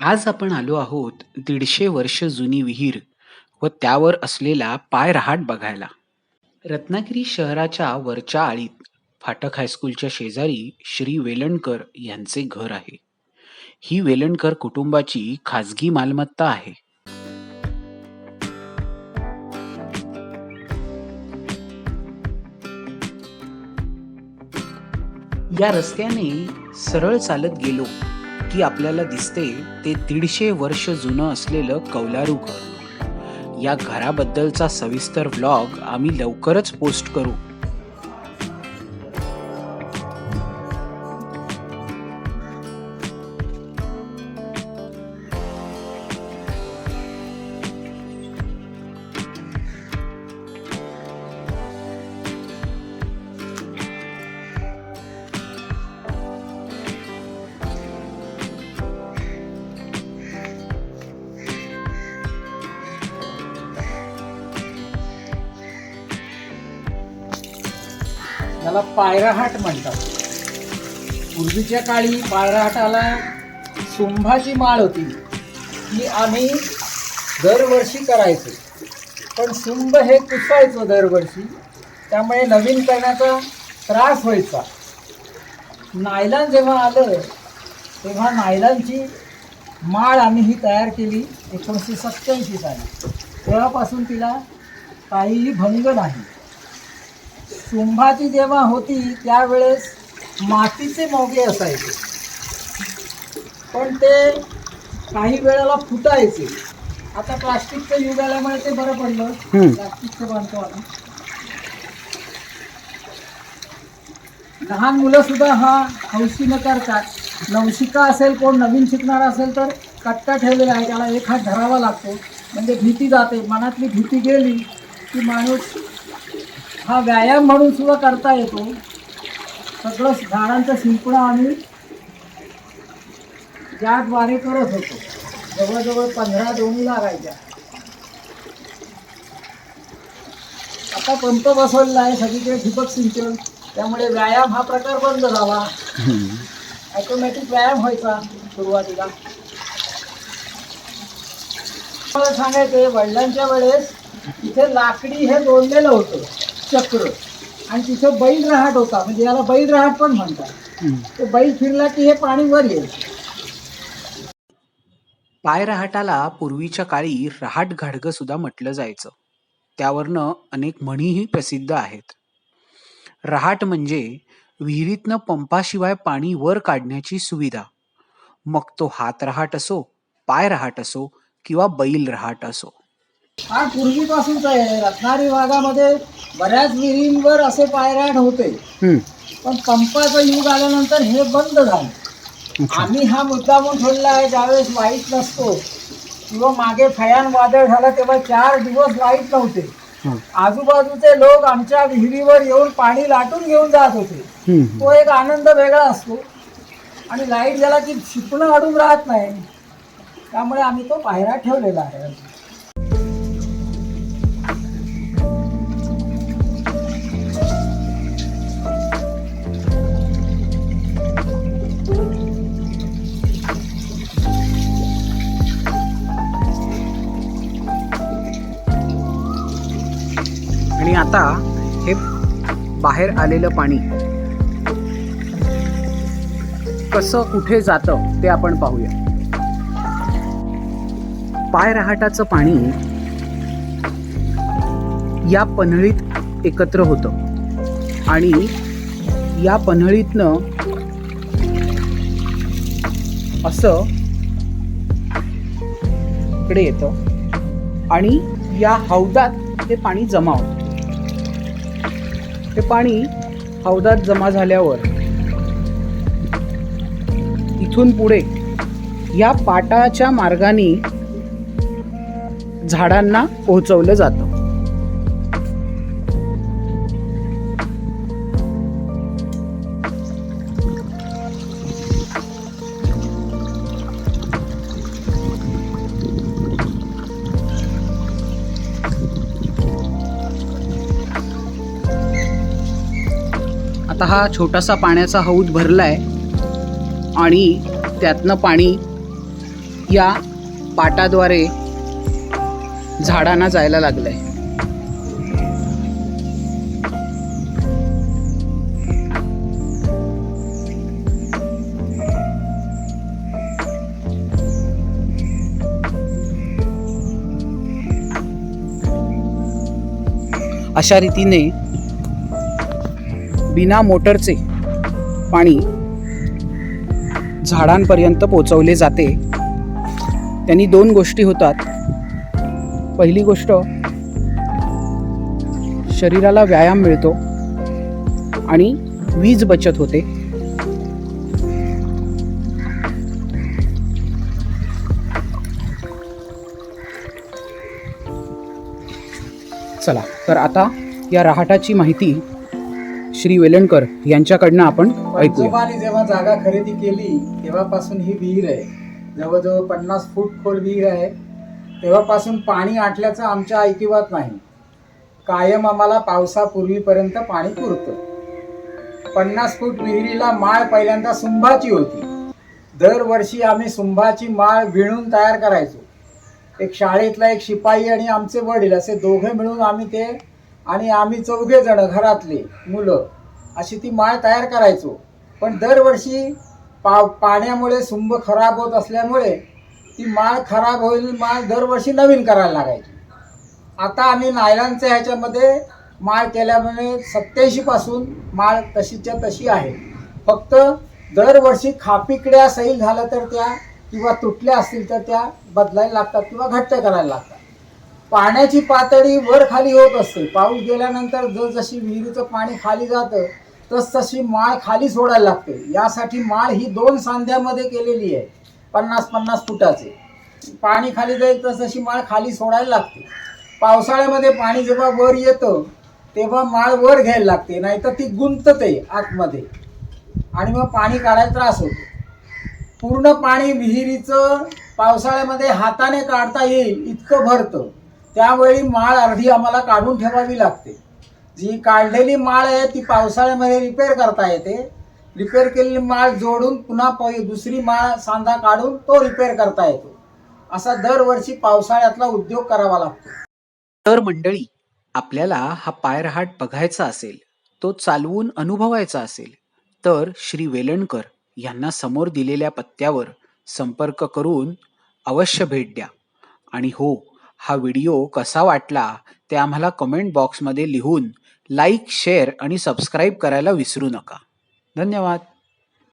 आज आपण आलो आहोत दीडशे वर्ष जुनी विहीर व त्यावर असलेला पायरहाट बघायला. रत्नागिरी शहराच्या वरच्या आळीत फाटक हायस्कूलच्या शेजारी श्री वेलणकर यांचे घर आहे. ही वेलणकर कुटुंबाची खाजगी मालमत्ता आहे. या रस्त्याने सरळ चालत गेलो. की आपल्याला दिसते ते दीडशे वर्ष जुनं असलेलं कौलारू घर. या घराबद्दलचा सविस्तर व्लॉग आम्ही लवकरच पोस्ट करू. त्याला पायराहाट म्हणतात. पूर्वीच्या काळी पायराहाटाला सुंभाची माळ होती ती आम्ही दरवर्षी करायचो. पण सुंभ हे कुसायचो दरवर्षी त्यामुळे नवीन करण्याचा त्रास व्हायचा. नायलॉन जेव्हा आलं तेव्हा नायलॉनची माळ आम्ही ही तयार केली एकोणीसशे सत्त्याऐंशी साली. तेव्हापासून तिला काहीही भंग नाही. सुंभाची जेव्हा होती त्यावेळेस मातीचे मोगे असायचे. पण ते काही वेळेला फुटायचे. आता प्लास्टिकचं युग आल्यामुळे ते बरं पडलं. प्लास्टिकचं बांधतो आम्ही लहान मुलं सुद्धा हा हौशीनं करतात नवशिका असेल कोण नवीन शिकणार असेल तर कट्टा ठेवलेला आहे त्याला एक हात धरावा लागतो. म्हणजे भीती जाते. मनातली भीती गेली की माणूस हा व्यायाम म्हणून सुद्धा करता येतो. सगळं झाडांचं शिंपणं आम्ही ज्याद्वारे करत होतो. जवळजवळ पंधरा दोन लागायच्या. आता पंप बसवलेला आहे सगळीकडे ठिबक सिंचन. त्यामुळे व्यायाम हा प्रकार बंद झाला. ऑटोमॅटिक व्यायाम व्हायचा सुरुवातीला. मला सांगायचं वडिलांच्या वेळेस इथे लाकडी हे जोडलेलं होतं. चक्र. आणि तिथं बैल रहाट होता. म्हणजे याला बैल रहाट पण म्हणतात. ते बैल फिरला की हे पाणी वर येईल. पायरहाटाला पूर्वीच्या काळी रहाट घाडगं सुद्धा म्हटलं जायचं. त्यावरनं अनेक म्हणीही प्रसिद्ध आहेत. रहाट म्हणजे विहिरीतनं पंपाशिवाय पाणी वर काढण्याची सुविधा. मग तो हात रहाट असो पाय रहाट असो किंवा बैल रहाट असो. हा पूर्वीपासूनच आहे. रत्नागिरी भागामध्ये बऱ्याच विहिरींवर असे पायराट होते पण पंपाचं युग आल्यानंतर हे बंद झालं. आम्ही हा मुद्दा म्हणून ठेवलेला आहे ज्यावेळेस लाइट नसतो किंवा मागे फयान वादळ झालं तेव्हा चार दिवस लाइट नव्हते. आजूबाजूचे लोक आमच्या विहिरीवर येऊन पाणी लाटून घेऊन जात होते. तो एक आनंद वेगळा असतो. आणि लाइट गेला की शिपणं अडून राहत नाही. त्यामुळे आम्ही तो पायरा ठेवलेला आहे. आता हे बाहेर आलेलं पाणी कसं कुठे जातं ते आपण पाहूया. पाय रहाटाचं पाणी या पन्हळीत एकत्र होतं. आणि या पन्हळीतनं असं इकडे येतं. आणि या हौदात ते पाणी जमा होतं हे पाणी हौदात जमा झाल्यावर इथून पुढे या पाटाच्या मार्गाने झाडांना पोहोचवलं जातं. आता हा छोटासा पाण्याचा हौद भरला आहे आणि त्यातनं पाणी या पाटाद्वारे झाडांना जायला लागलं आहे अशा रीतीने बिना मोटरचे पाणी झाडांपर्यंत पोचवले जाते. त्यांनी दोन गोष्टी होतात. पहिली गोष्ट शरीराला व्यायाम मिळतो आणि वीज बचत होते. चला तर आता या रहाटाची माहिती श्री वेलणकर यांच्याकडनं आपण ऐकूया. जेव्हा जागा खरेदी केली तेव्हापासून ही विहीर आहे. जवळजवळ पन्नास फूट खोल विहीर आहे. तेव्हापासून पाणी आटल्याचं आमच्या ऐकिवात नाही. कायम आम्हाला पावसापूर्वीपर्यंत पाणी पुरतं. पन्नास फूट विहिरीला माळ पहिल्यांदा सुंभाची होती. दरवर्षी आम्ही सुंभाची माळ विणून तयार करायचो. एक शाळेतला एक शिपाई आणि आमचे वडील असे दोघे मिळून आम्ही ते आणि आम्ही चौघे जण घरातले मुलं अशी ती माळ तयार करायचो. पण दरवर्षी पा पाण्यामुळे सुंभ खराब होत असल्यामुळे ती माळ खराब होईल माळ दरवर्षी नवीन करायला लागायची. आता आम्ही नायलांच्या ह्याच्यामध्ये माळ केल्यामुळे सत्याऐंशीपासून माळ तशीच्या तशी आहे. फक्त दरवर्षी खापिकड्या सैल झाल्या तर त्या किंवा तुटल्या असतील तर त्या बदलायला लागतात किंवा घट्ट करायला लागतात. पाण्याची पातळी वर खाली होत असते. पाऊस गेल्यानंतर जसजशी विहिरीचं पाणी खाली जातं तस तशी माळ खाली सोडायला लागते. यासाठी माळ ही दोन सांध्यामध्ये केलेली आहे. पन्नास पन्नास फुटाचे. पाणी खाली जाईल तस तशी माळ खाली सोडायला लागते. पावसाळ्यामध्ये पाणी जेव्हा वर येतं तेव्हा माळ वर घ्यायला लागते. नाहीतर ती गुंतते आतमध्ये. आणि मग पाणी काढायला त्रास होतो. पूर्ण पाणी विहिरीचं पावसाळ्यामध्ये हाताने काढता येईल इतकं भरतं. त्यावेळी माळ अर्धी आम्हाला काढून ठेवावी लागते. जी काढलेली माळ आहे ती पावसाळ्यामध्ये रिपेअर करता येते. रिपेअर केलेली माळ जोडून पुन्हा प- दुसरी माळ सांधा काढून तो रिपेअर करता येतो. असा दरवर्षी पावसाळ्यातला उद्योग करावा लागतो. तर मंडळी आपल्याला हा पायरहाट बघायचा असेल तो चालवून अनुभवायचा असेल तर श्री वेलणकर यांना समोर दिलेल्या पत्त्यावर संपर्क करून अवश्य भेट द्या. आणि हो हा व्हिडिओ कसा वाटला ते आम्हाला कमेंट बॉक्समध्ये लिहून लाईक शेअर आणि सबस्क्राईब करायला विसरू नका. धन्यवाद.